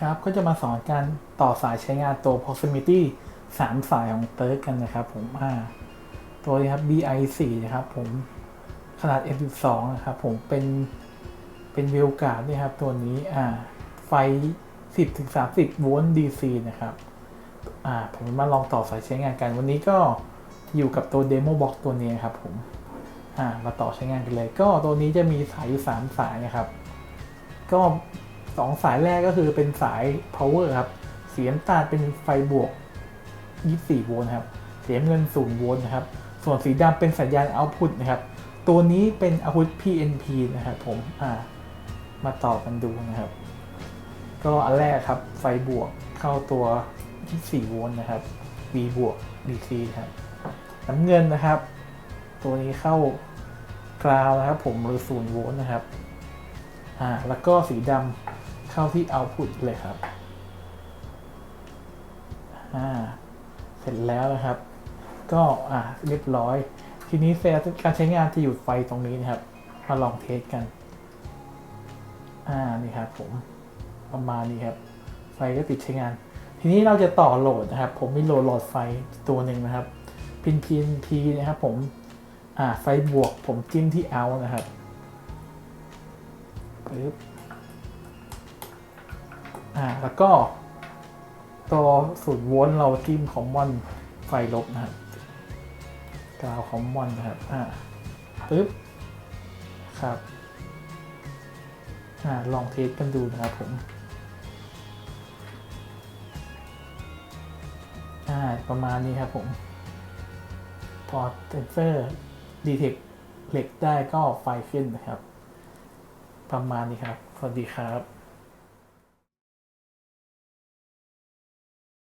ครับ ก็จะมาสอนการต่อสายใช้งานตัว proximity 3สายของเติร์กกันนะครับผมอ่าตัวนี้ครับ BI4 นะครับผมขนาด F12 นะครับผมเป็นเป็นวิวการ์ดนี่ครับตัวนี้อ่าไฟ 10ถึง30 โวลต์ DC นะครับอ่าผมมาลองต่อสายใช้งานกันวันนี้ก็อยู่กับตัว Demo Box ตัวนี้ครับผมอ่ามาต่อใช้งานกันเลย ก็ตัวนี้จะมีสายอยู่3สายนะครับ ก็ สองสายแรกก็คือเป็นสาย power ครับเสีน้ำตาลเป็นไฟบวก 24 โวลต์ครับเสีน้ำเงิน 0 โวลต์นะครับ ส่วนสีดำเป็นสัญญาณ output นะครับ ตัวนี้เป็น output PNP นะครับผมอ่ามาต่อกันดูนะครับ ก็อันแรกครับไฟบวกเข้าตัว 24 โวลต์นะครับ V บวก DC ครับน้ำเงินนะครับ ตัวนี้เข้ากราวนะครับผมหรือ 0 โวลต์นะครับอ่าแล้วก็สีดำ เข้าที่ output เลยครับอ่าเสร็จแล้วนะครับ ก็อ่าเรียบร้อย ทีนี้เซลการใช้งานจะอยู่ไฟตรงนี้นะครับ มาลองเทสกัน อ่านี่ครับผมประมาณนี้ครับ ไฟก็ติดใช้งาน ทีนี้เราจะต่อโหลดนะครับ ผมมีโหลดหลอดไฟตัวหนึ่งนะครับ พินพินพีนะครับผมอ่าไฟบวกผมจิ้มที่ out นะครับปึ๊บ อ่าแล้วก็ตัวสูตรโวลต์เราจิ้มคอมมอนไฟลบนะครับกราวคอมมอนนะครับอ่าปึ๊บครับอ่าลองเทสกันดูนะครับผมอ่าประมาณนี้ครับผม พอเซนเซอร์ดีเทคเหล็กได้ก็ไฟขึ้นนะครับ ประมาณนี้ครับ สวัสดีครับ